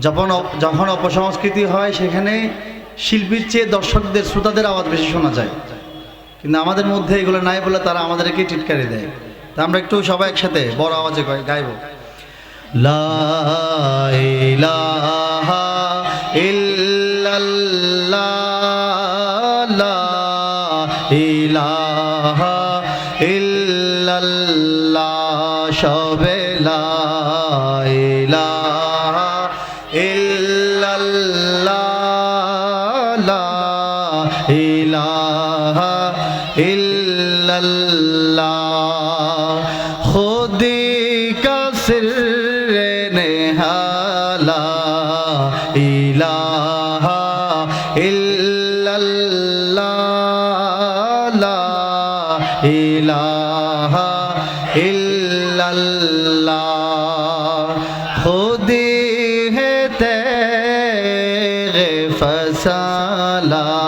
যখন যখন অপসংস্কৃতি হয়, সেখানে শিল্পীর চেয়ে দর্শকদের, শ্রোতাদের আওয়াজ বেশি শোনা যায়। কিন্তু আমাদের মধ্যে এগুলো নাই বলে তারা আমাদেরকে টিটকারি দেয়। তা আমরা একটু সবাই একসাথে বড় আওয়াজে গাই- গাইবো। লা ইলাহা ইল্লাল্লাহ, লা ইলাহা ইল্লাল্লাহ, সবে ইলাহা ইল্লাল্লাহ। খুদি কা সির নেহালা। ইলাহা ইল্লাল্লাহ। লা ইলাহা ইল্লাল্লাহ। খুদি হে তে ফসালা।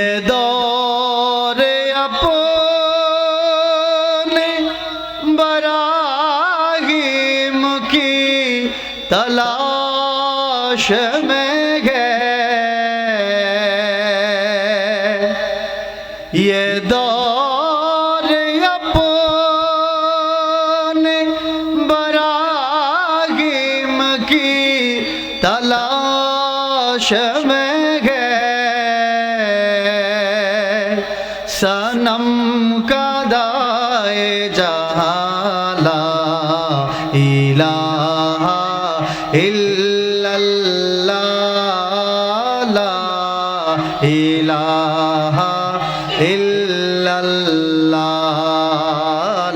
تلاش میں گئے یہ دور اپنے براغم کی تلاش میں گئے سنم کا دائے جہالا الہ ইল্লাল্লাহ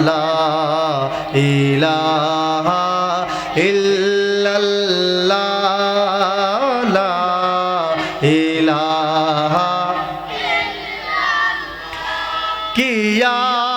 লা ইলাহা ইল্লাল্লাহ লা কিয়া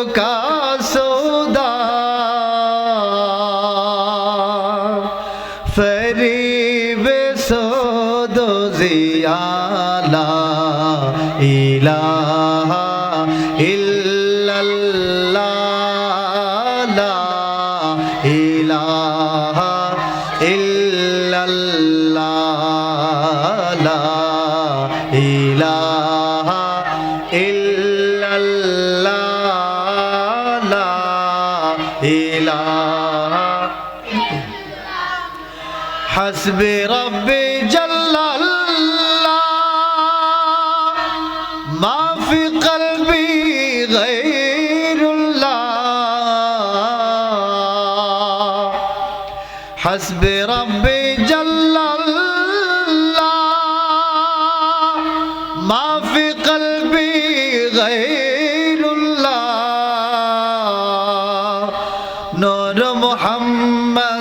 का सौदा फरीब सोदो जियाला इलाहा इल्लल्लाह ला इलाहा इल्लल्लाह ला इलाहा इल्लल्लाह হাসবে রব্বে জল্লাল্লাহ। মাফি কলবি গাইরুল্লাহ হাসবে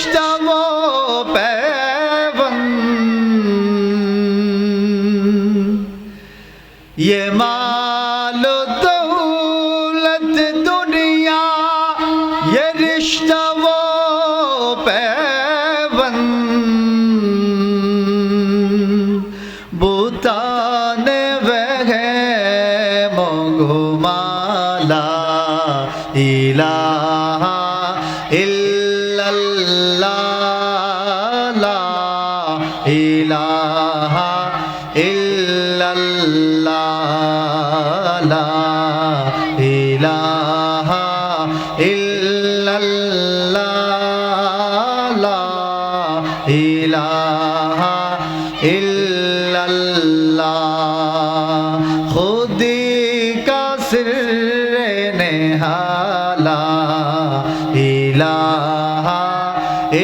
रिश्ता वो पैबंद ये मालो दौलत दुनिया ये रिश्ता वो पैबंद भूतान वह ইলাহা ইল্লাল্লাহ লা ইলাহা ইল্লাল্লাহ। খুদি কাসির নেহালা ইলাহা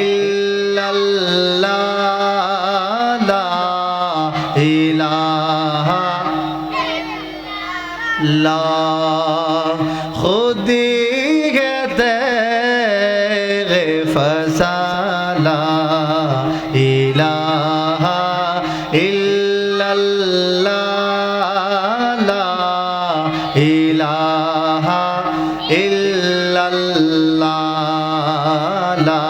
ইল্লাল্লাহ ইলাহা अल्लाह खुदी कहते फसाला इलाहा इल्लल्लाह इलाहा इल्लल्लाह ला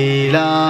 इलाहा